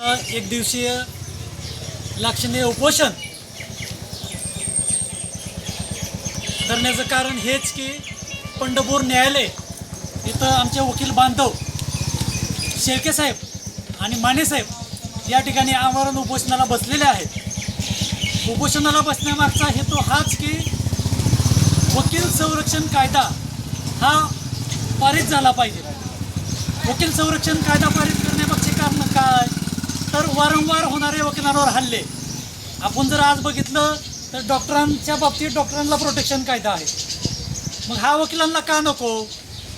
एक दिवसीय लक्षणीय उपोषण करण्याचं कारण हेच की पंढरपूर न्यायालय इथं आमचे वकील बांधव शेळके साहेब आणि माने साहेब या ठिकाणी आमरण उपोषणाला बसलेले आहेत. उपोषणाला बसण्यामागचा हेतू हाच की वकील संरक्षण कायदा हा पारित झाला पाहिजे. वकील संरक्षण कायदा पारित करण्यामागचे कारण काय? तर वारंवार होणारे वकिलांवर हल्ले. आपण जर आज बघितलं तर डॉक्टरांच्या बाबतीत डॉक्टरांना प्रोटेक्शन कायदा आहे. मग हा वकिलांना का नको?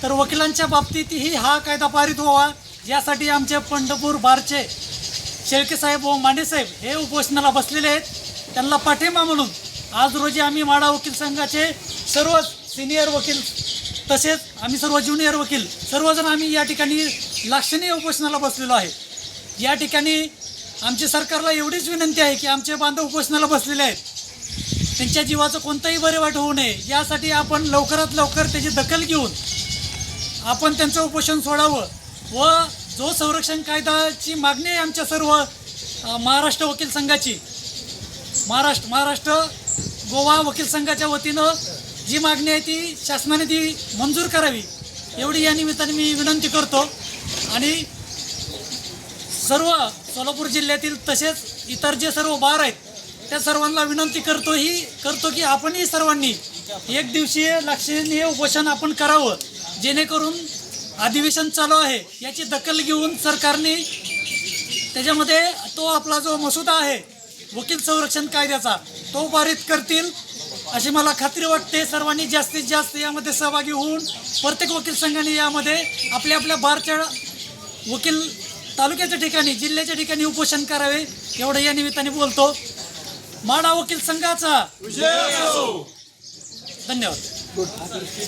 तर वकिलांच्या बाबतीतही हा कायदा पारित व्हावा यासाठी आमचे पंढरपूर बारचे शेळके साहेब व मांडेसाहेब हे उपोषणाला बसलेले आहेत. त्यांना पाठिंबा म्हणून आज रोजी आम्ही माडा वकील संघाचे सर्व सिनियर वकील तसेच आम्ही सर्व ज्युनियर वकील सर्वजण आम्ही या ठिकाणी लाक्षणीय उपोषणाला बसलेलो आहे. या ठिकाणी आमच्या सरकारला एवढीच विनंती आहे की आमचे बांधव उपोषणाला बसलेले आहेत. त्यांच्या जीवाचं कोणतंही बरे वाट होऊ नये. यासाठी आपण लवकरात लवकर त्याची दखल घेऊन आपण त्यांचं उपोषण सोडावं व जो संरक्षण कायदाची मागणी आहे आमच्या सर्व महाराष्ट्र वकील संघाची महाराष्ट्र महाराष्ट्र गोवा वकील संघाच्या वतीनं जी मागणी आहे ती शासनाने ती मंजूर करावी. एवढी या निमित्ताने मी विनंती करतो. आणि सर्व सोलापूर जिल्ह्यातील तसेच इतर जे सर्व बार आहेत त्या सर्वांना विनंती करतो ही करतो की आपणही सर्वांनी एक दिवसीय लक्षणीय उपोषण आपण करावं जेणेकरून अधिवेशन चालू आहे याची दखल घेऊन सरकारने त्याच्यामध्ये तो आपला जो मसुदा आहे वकील संरक्षण कायद्याचा तो पारित करतील अशी मला खात्री वाटते. सर्वांनी जास्तीत जास्त यामध्ये सहभागी होऊन प्रत्येक वकील संघाने यामध्ये आपल्या आपल्या बारच्या वकील तालुक्याच्या ठिकाणी जिल्ह्याच्या ठिकाणी उपोषण करावे एवढं या निमित्ताने बोलतो. माडा वकील संघाचा. धन्यवाद.